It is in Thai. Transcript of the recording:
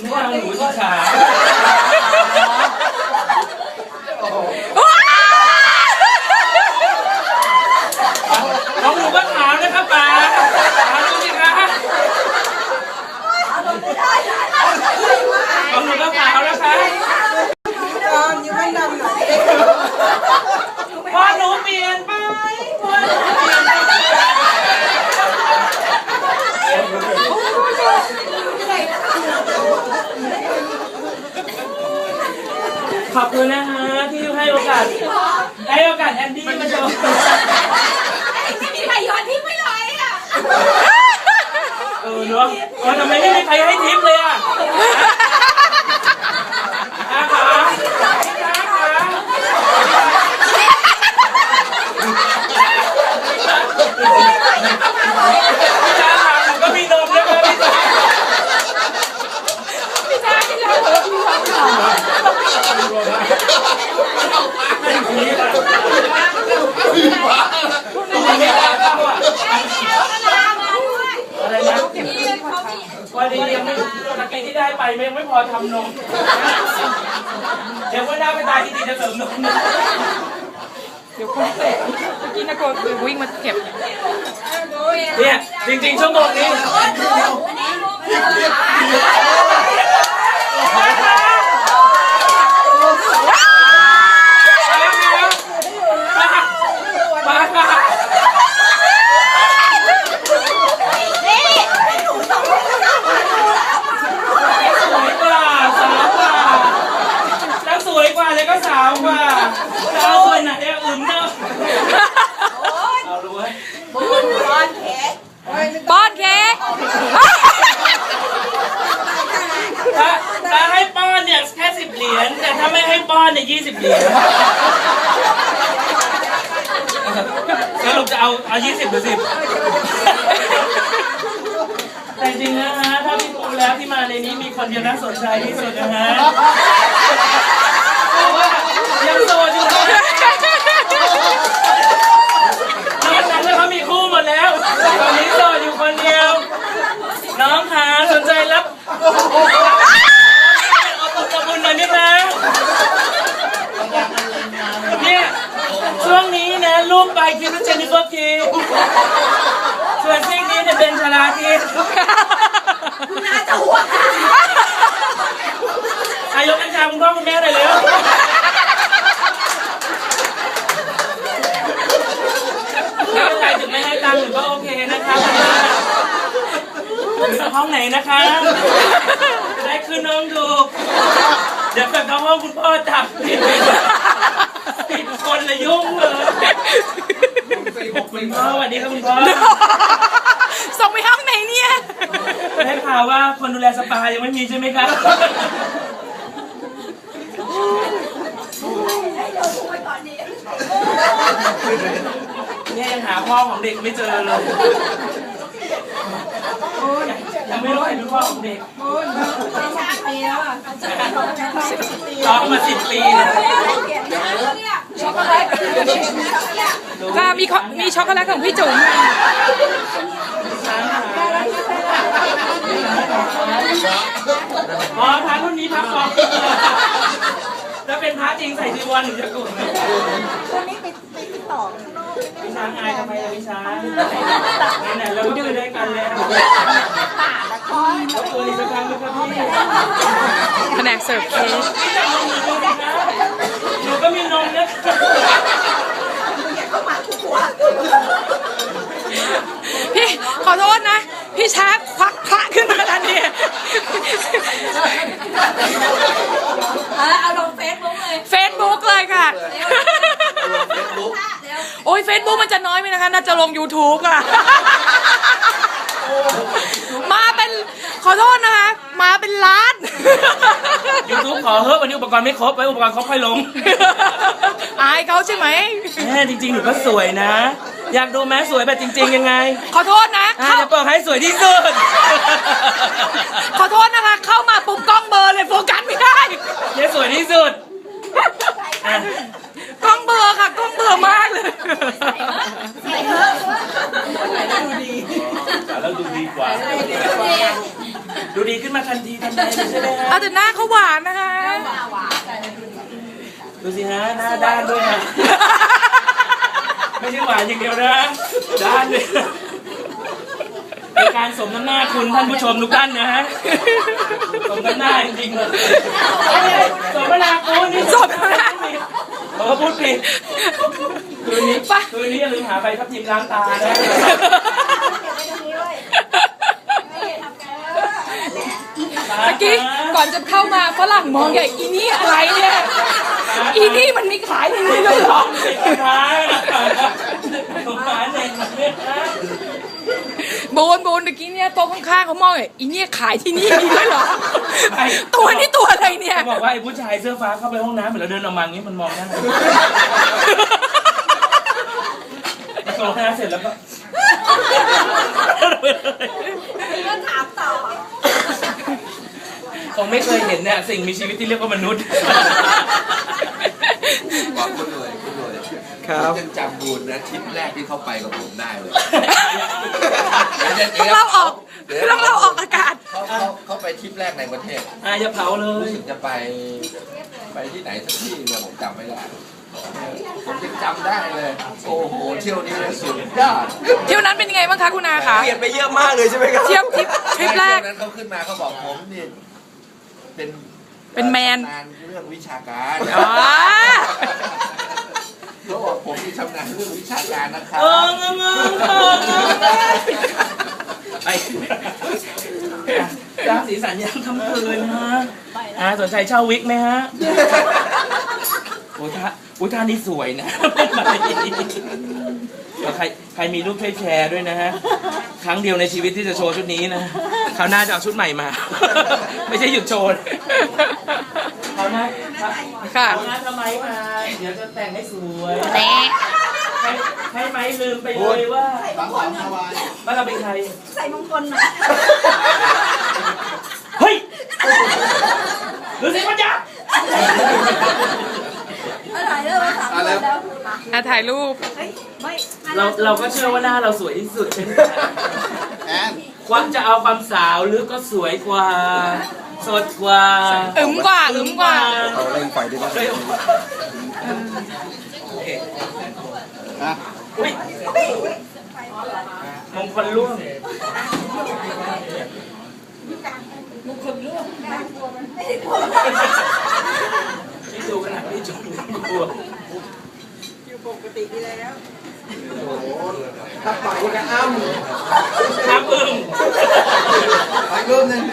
นึกว่าหนูที่ขาของหนูก็ขาวนะครับป๋าป๋าดูสิคะของหนูก็ขาวนะคะ ตอนอยู่มันดำหน่อย พ่อหนูเปลี่ยนไปพ่อหนูเปลี่ยนไป ขอบคุณนะฮะที่ให้โอกาสให้โอกาสแอนดี้มาโชว์ไม่มีใครโยนทิ้งไปเลยอะเออเนาะเออทำไมไม่มีใครให้ทิปเลยอะอาขาอาขาพี่จ้าขาหนูก็มีนมด้วยครับพี่จ้าพี่จ้าที่เราพี่จ้าที่เรา นี่แหละไม่ได้เข้า อะลามาด้วยอะไรนะพี่เขามีวันนี้ยังไม่ตะกี้ที่ได้ไปไม่ยังไม่พอทำนม เดี๋ยววันหน้าไปตายที่ดีจะเสริมนมเดี๋ยวคนเตะเมื่อกี้นะโกวิ่งมาเก็บ เนี่ยจริงๆชั่วโมงนี้ มาค่ะสวยกว่าสาวกว่าแล้วสวยกว่าแล้วก็สาวกว่าเราคนไหนเนี่ยอึมเนอะเอารู้ไหม ป้อนเค้ก ถ้าถ้าให้ป้อนเนี่ยแค่สิบเหรียญแต่ถ้า ไม่ให้ป้อนเนี่ยยี่สิบเหรียญสรุปจะเอาเอายี่สิบหรือสิบแต่จริงนะฮะ ถ้าพี่ปูแล้วที่มาในนี้มีคนเดียวน่าสนใจที่สุดนะฮะเพราะว่ายังโสดอยู่เลยนอกจากนั้นเขามีคู่หมดแล้วตอนนี้โสดอยู่คนเดียว น้องคะสนใจรับเอาบุญกับบุญหน่อยไหมคะเนี่ยช่วงนี้นะรูปไปคิดว่า เจนนิเฟอร์คีส่วนซีกนี้เนี่ยเป็นชลาทีน่าจะหัวอายกกัญชาคุณพ่อคุณแม่หน่อยเร็วไม่เป็นไรถึงไม่ให้ตังค์หนูก็โอเคนะคะห้องไหนนะคะจะได้ขึ้นน้องถูกเดี๋ยวแบบน้องห้องคุณพ่อจับผิดผิดคนเลยยุ่งเลย คุณพ่อสวัสดีครับคุณพ่อส่งไปห้องไหนเนี่ยได้ข่าวว่าคนดูแลสปายังไม่มีใช่ไหมครับเนี่ยยังหาพ่อของเด็กไม่เจอเลยยังไม่รู้ใครเป็นพ่อของเด็กรอมาสิบปีเลย ช็อกโกแลตค่ะมีข้อมีช็อกโกแลตของพี่จุ๋มอ๋อพระรุ่นนี้พระปลอมแล้วเป็นพระจริงใส่จีวรหรือจะกุดวันนี้ไปไปติดต่อข้างนอกพี่ช้างอายทำไมล่ะพี่ช้างไหนๆเราก็อยู่ด้วยกันแล้วรบกวนอีกสักครั้งนะครับพี่แผนกเสิร์ฟเค้ก หนูก็มีนมนะ พี่ ขอโทษนะ พี่ช้าควักพระขึ้นมาทันทีเอาลงเฟซบุ๊กเลยเฟซบุ๊กเลยค่ะโอ้ยเฟซบุ๊กมันจะน้อยไหมนะคะ น่าจะลง YouTube ค่ะมาเป็นขอโทษนะคะ มาเป็นล้าน ยูทูบขอเฮ้ยวันนี้อุปกรณ์ไม่ครบไว้อุปกรณ์ครบค่อยลงอายเขาใช่ไหมแม่จริงๆหนูก็สวยนะ อยากดูไหมสวยแบบจริง ๆ ยังไงขอโทษนะอะเข้าจะเปิดให้สวยที่สุด ขอโทษนะคะ เข้ามาปุ๊บกล้องเบลอร์เลยโฟกัสไม่ได้เนี่ยสวยที่สุดอะกล้องเบลอร์ค่ะกล้องเบลอร์มากเลยแล้วดูดีกว่า ดูดีขึ้นมาทันทีทันใช่ไหมฮะ เอาแต่หน้าเขาหวานนะคะ ดูสิฮะหน้าด้านด้วยฮะ ไม่ใช่หวานอย่างเดียวนะด้านด้วยเป็นการสมน้ำหน้าคุณท่านผู้ชมทุกท่านนะฮะสมน้ำหน้าจริงๆเลยสมน้ำหน้าคุณนี่สมน้ำหน้าเขาก็พูดผิดคืนนี้คืนนี้อย่าลืมหาใบทับทิมล้างตานะเมื่อกี้ก่อนจะเข้ามาฝรั่งมองใหญ่อีนี่อะไรเนี่ย อีนี่มันมีขายอย่างนี้ด้วยเหรอ ท้ายสงสารเด็กเนี่ยนะ โบนโบน เมื่อกี้เนี่ยโต๊ะข้างๆเขามองใหญ่อีเนี่ยขายที่นี่มีด้วยเหรอตัวนี่ตัวอะไรเนี่ยบอกว่าไอ้ผู้ชายเสื้อฟ้าเข้าไปห้องน้ำเหมือนเราเดินออกมาอย่างนี้มันมองหน้าพอห้าเสร็จแล้วก็ ก็ถามต่อ คงไม่เคยเห็นเนี่ยสิ่งมีชีวิตที่เรียกว่ามนุษย์ บอกคุณเลยคุณเลย ครับยังจำบูนนะทริปแรกที่เขาไปกับผมได้เลยต้องเล่าออกต้องเล่าออกอากาศเขาเขาเขาไปทริปแรกในประเทศอาจะเผาเลยรู้สึกจะไปไปที่ไหนสักที่เนี่ยผมจำไม่ได้ผมยังจำได้เลย โอ้โหเที่ยวนี้เลยสุดยอดเที่ยวนั้นเป็นยังไงบ้างคะคุณอาคะเปลี่ยนไปเยอะมากเลยใช่ไหมครับเที่ยวทริปทริปแรกเที่ยวนั้นเขาขึ้นมาเขาบอกผมนี่เป็นเป็นแมนชำาญเรื่องวิชาการอ๋อเขาบอก ผมนี่ชำนาญเรื่องวิชาการนะครับเออเงงเงงเออเงงไปสร้าสีสันยามค่ำคืนฮะอ่าสนใจเช่าวิกไหมฮะโอ้ท่าโอ้ท่านี้สวยนะใครใครมีรูปช่วยแชร์ด้วยนะฮะ ครั้งเดียวในชีวิตที่จะโชว์ชุดนี้นะคราวหน้าจะเอาชุดใหม่มา ไม่ใช่หยุดโชว์คราวหน้าค่ะคราวหน้าทำไมมา เดี๋ยวจะแต่งให้สวย แน่ให้ให้ไหมลืมไปเลยว่าว่าเราเป็นใคร ใส่มงคลหน่อยเฮ้ยดูสิมันยักษ์อะไรเริ่มถามแล้วอะถ่ายรูปเฮ้ยไม่เราเราก็เชื่อว่าหน้าเราสวยที่สุดเช่นกันความจะเอาความสาวหรือก็สวยกว่า สดกว่าอึมกว่าอึมกว่าเอาเร่งไฟด้วยนะ เร็วอุ้ยมงคลร่วงที่ดูขนาดที่จุ่มยังกลัวถ้าไปก็อ้ำน้ำอึ้งไปรูปหนึง